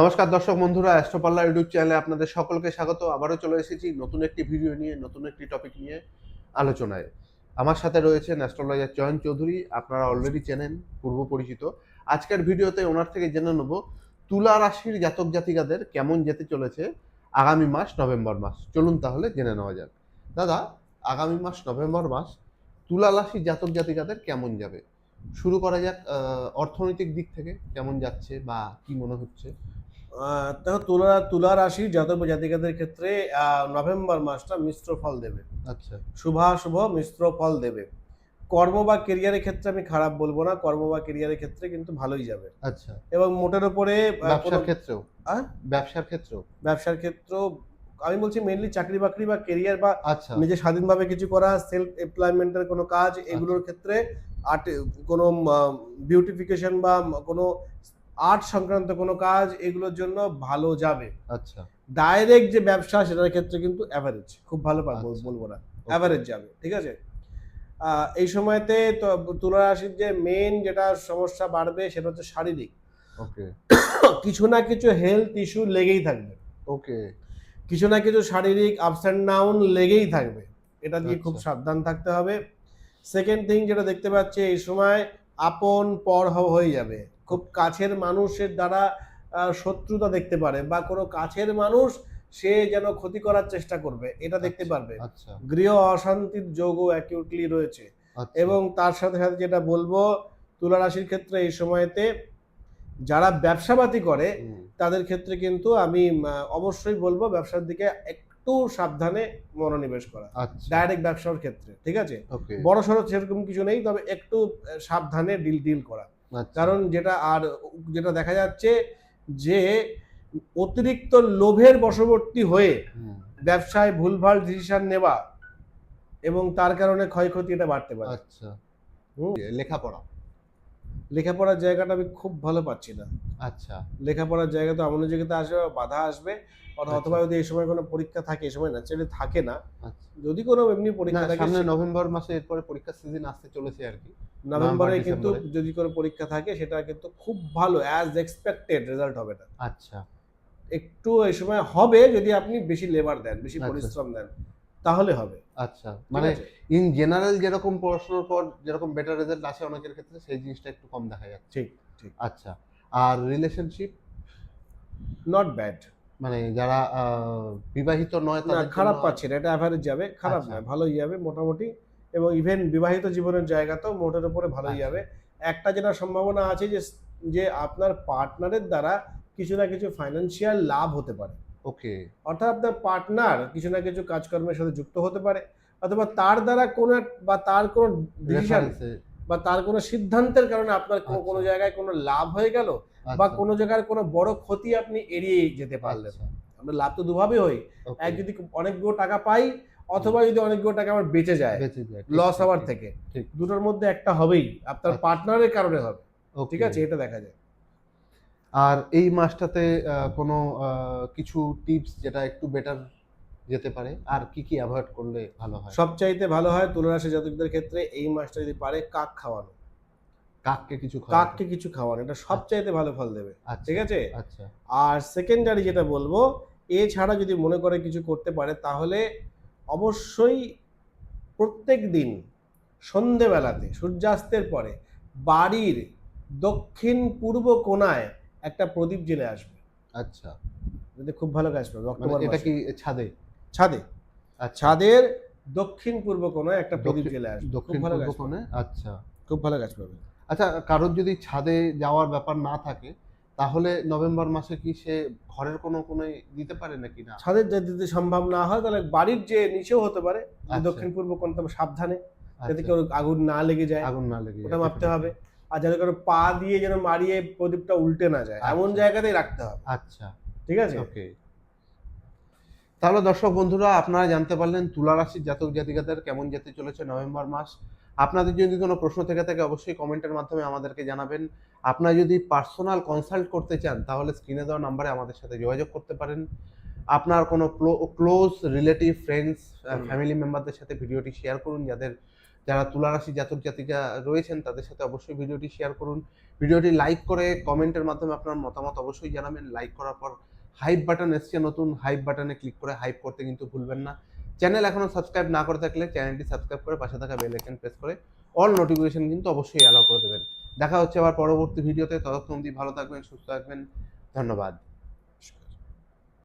নমস্কার দর্শক বন্ধুরা, অ্যাস্ট্রোপাল্লা ইউটিউব চ্যানেলে আপনাদের সকলকে স্বাগত। আবারও চলে এসেছি নতুন একটি ভিডিও নিয়ে, নতুন একটি টপিক নিয়ে আলোচনায়। আমার সাথে রয়েছেন অ্যাস্ট্রোলজার চয়ন চৌধুরী, আপনারা অলরেডি চেনেন, পূর্ব পরিচিত। আজকের ভিডিওতে ওনার থেকে জেনে নেব, তুলা রাশির জাতক জাতিকাদের কেমন যেতে চলেছে আগামী মাস নভেম্বর মাস। চলুন তাহলে জেনে নেওয়া যাক। দাদা, আগামী মাস নভেম্বর মাস তুলা রাশির জাতক জাতিকাদের কেমন যাবে? শুরু করা যাক অর্থনৈতিক দিক থেকে কেমন যাচ্ছে বা কি মনে হচ্ছে? দেখো তুলা তুলা রাশি জাতক জাতিকাদের ক্ষেত্রে নভেম্বর মাসটা মিশ্র ফল দেবে। আচ্ছা। শুভাশুভ মিশ্র ফল দেবে। কর্ম বা কেরিয়ারের ক্ষেত্রে আমি খারাপ বলব না কর্ম বা কেরিয়ারের ক্ষেত্রে কিন্তু ভালোই যাবে। আচ্ছা। এবং মোটের উপরে ব্যবসার ক্ষেত্রেও? ব্যবসার ক্ষেত্রেও? ব্যবসার ক্ষেত্র আমি বলছি মেনলি চাকরি বাকরি বা কেরিয়ার বা আচ্ছা। নিজে স্বাধীনভাবে কিছু করা সেলফ এমপ্লয়মেন্টের কোনো কাজ এগুলোর ক্ষেত্রে আর্ট কোনো বিউটিফিকেশন বা কোনো আর্ট সংক্রান্ত কোনো কাজ এগুলোর জন্য ভালো যাবে। আচ্ছা। ডাইরেক্ট যে ব্যবসা সেটার ক্ষেত্রে কিন্তু অ্যাভারেজ খুব ভালো পারব আচ্ছা। বলব না। অ্যাভারেজ যাবে ঠিক আছে? এই সময়তে তো তুলা রাশির যে মেন যেটা সমস্যা বাড়বে সেটা হচ্ছে শারীরিক। ওকে কিছু না কিছু হেলথ ইস্যু লেগেই থাকবে। ওকে কিছু না কিছু শারীরিক আপস অ্যান্ড ডাউন লেগেই থাকবে। এটা দিয়ে খুব আচ্ছা। সাবধান থাকতে হবে। সেকেন্ড থিং যেটা দেখতে পাচ্ছি এই সময় আপন পর হয়ে যাবে। খুব কাছের মানুষের দ্বারা শত্রুতা দেখতে পারে বা কোনো কাছের মানুষ সে যেন ক্ষতি করার চেষ্টা করবে এটা দেখতে আচ্ছা, পারবে। আচ্ছা। গৃহ অশান্তির যোগও অ্যাকিউটলি রয়েছে আচ্ছা, এবং তার সাথে সাথে যেটা বলব তুলা রাশির ক্ষেত্রে এই সময়তে যারা ব্যবসাপাতি করে তাদের ক্ষেত্রে কিন্তু আমি অবশ্যই বলব ব্যবসার দিকে একটু সাবধানে মনোনিবেশ করা। ডাইরেক্ট ব্যবসার ক্ষেত্রে ঠিক আছে? বড় সড়ো সেরকম কিছু নেই তবে একটু সাবধানে ডিল ডিল করা। কারণ যেটা আর যেটা দেখা যাচ্ছে যে অতিরিক্ত লোভের বশবর্তী হয়ে ব্যবসায় ভুলভাল ডিসিশন নেওয়া এবং তার কারণে ক্ষয়ক্ষতি এটা বাড়তে পারে। আচ্ছা। হুম। লেখাপড়া। লেখাপড়ার জায়গাটা আমি খুব ভালো পাচ্ছি না। আচ্ছা। লেখাপড়ার জায়গা তো এমন জায়গাতে আসবে বাধা আসবে অথ- আচ্ছা। অথবা যদি এই সময় কোনো পরীক্ষা থাকে এই সময় ন্যাচারালি থাকে না। আচ্ছা। যদি কোনো এমনি পরীক্ষা থাকে সামনে নভেম্বর মাসে এরপরে পরীক্ষার সিজন আসতে চলেছে আর কি। নভেম্বরে কিন্তু যদি কোনো পরীক্ষা থাকে সেটা কিন্তু খুব ভালো অ্যাজ এক্সপেক্টেড রেজাল্ট হবে না আচ্ছা। একটু এই সময় হবে যদি আপনি বেশি লেবার দেন বেশি আচ্ছা। পরিশ্রম দেন তাহলে হবে। আচ্ছা মানে ইন জেনারেল যেরকম পড়াশোনার পর যেরকম বেটার রেজাল্ট আসে অনেকের ক্ষেত্রে সেই জিনিসটা একটু কম দেখা যাচ্ছে। ঠিক ঠিক। আচ্ছা আর রিলেশনশিপ নট ব্যাড মানে যারা বিবাহিত নয় না তাদের খারাপ পাচ্ছে না এটা অ্যাভারেজ যাবে খারাপ আচ্ছা। নয় ভালোই যাবে মোটামুটি। এবং ইভেন বিবাহিত জীবনের জায়গাতেও মোটের উপরে ভালোই আচ্ছা। যাবে। একটা যেটা সম্ভাবনা আছে যে যে আপনার পার্টনারের দ্বারা কিছু না কিছু ফাইন্যান্সিয়াল লাভ হতে পারে। ওকে অর্থাৎ আপনার পার্টনার কিছু না কিছু কাজকর্মের সাথে যুক্ত হতে পারে অথবা তার দ্বারা কোনো বা তার কোনো ডিসিশন বা তার কোনো সিদ্ধান্তের কারণে আপনার কোনো- কোনো আচ্ছা। জায়গায় কোনো লাভ হয়ে গেল বা আচ্ছা, কোনো জায়গায় কোনো বড় ক্ষতি আপনি এড়িয়ে যেতে পারলেন। আচ্ছা, আমরা লাভ তো দুভাবে হই। এক যদি অনেকগুলো টাকা পাই অথবা যদি অনেকগুলো টাকা আমার বেঁচে যায় লস হওয়ার থেকে। ঠিক। দুটোর মধ্যে একটা হবেই আপনার। পার্টনারের কারণে হবে. ঠিক আছে? এটা দেখা যায়। আর এই মাসটাতে কোনো কিছু টিপস যেটা একটু বেটার যেতে পারে? আর কি কি অ্যাভয়েড করলে ভালো হয়? সবচাইতে ভালো হয় তুলারাশি জাতকদের ক্ষেত্রে এই মাসটা যদি পারে কাক খাওয়ানো। কাককে কিছু কাককে কিছু খাওয়ানো এটা সবচাইতে ভালো ফল দেবে আচ্ছা, ঠিক আছে? আচ্ছা। আর সেকেন্ডারি যেটা বলব এছাড়া যদি মনে করে কিছু করতে পারে তাহলে অবশ্যই প্রত্যেক দিন সন্ধেবেলাতে সূর্যাস্তের পরে বাড়ির দক্ষিণ পূর্ব কোণায় একটা প্রদীপ জেলে আসবে। আচ্ছা। যদি খুব ভালো কাজ পাবে মানে অক্টোবর এটা কি ছাদে? ছাদে। আচ্ছা। ছাদের দক্ষিণ পূর্ব কোণায় একটা প্রদীপ জেলে আসবে। দক্ষিণ পূর্ব কোণে? আচ্ছা। খুব ভালো কাজ পাবে আচ্ছা কারোর যদি ছাদে যাওয়ার ব্যাপার না থাকে তাহলে নভেম্বর মাসে কি সে ঘরের কোনো কোনো দিতে পারে নাকি না? ছাদের যদি যদি সম্ভব না হয় তাহলে বাড়ির যে নিচেও হতে পারে। আচ্ছা। দক্ষিণ পূর্ব কোণ তবে সাবধানে যাতে আচ্ছা, কেউ আগুন না লেগে যায়। আগুন না লেগে ওটা মাপতে হবে। আর যাতে করে পা দিয়ে যেন মারিয়ে প্রদীপটা উল্টে না যায় এমন আচ্ছা। জায়গাতেই রাখতে হবে। আচ্ছা। ঠিক আছে? ওকে। তাহলে দর্শক বন্ধুরা আপনারা জানতে পারলেন তুলা রাশির জাতক জাতিকাদের কেমন যেতে চলেছে নভেম্বর মাস। আপনাদের যদি কোনো প্রশ্ন থেকে থাকে অবশ্যই কমেন্টের মাধ্যমে আমাদেরকে জানাবেন। আপনারা যদি পার্সোনাল কনসাল্ট করতে চান তাহলে স্ক্রিনে দেওয়া নাম্বারে আমাদের সাথে যোগাযোগ করতে পারেন। আপনার কোনো ক্লোজ রিলেটিভ ফ্রেন্ডস ফ্যামিলি মেম্বারদের সাথে ভিডিওটি শেয়ার করুন যাদের যারা তুলা রাশি জাতক জাতিকা রয়েছেন, তাদের সাথে অবশ্যই ভিডিওটি শেয়ার করুন। ভিডিওটি লাইক করে কমেন্টের মাধ্যমে আপনার মতামত অবশ্যই জানাবেন। লাইক করার পর হাইপ বাটন এসছে নতুন হাইপ বাটনে ক্লিক করে হাইপ করতে কিন্তু ভুলবেন না। চ্যানেল এখনও সাবস্ক্রাইব না করে থাকলে চ্যানেলটি সাবস্ক্রাইব করে পাশে থাকা বেল আইকন প্রেস করে অল নোটিফিকেশন কিন্তু অবশ্যই অ্যালাউ করে দেবেন। দেখা হচ্ছে আবার পরবর্তী ভিডিওতে ততক্ষণ অবধি ভালো থাকবেন, সুস্থ থাকবেন। ধন্যবাদ।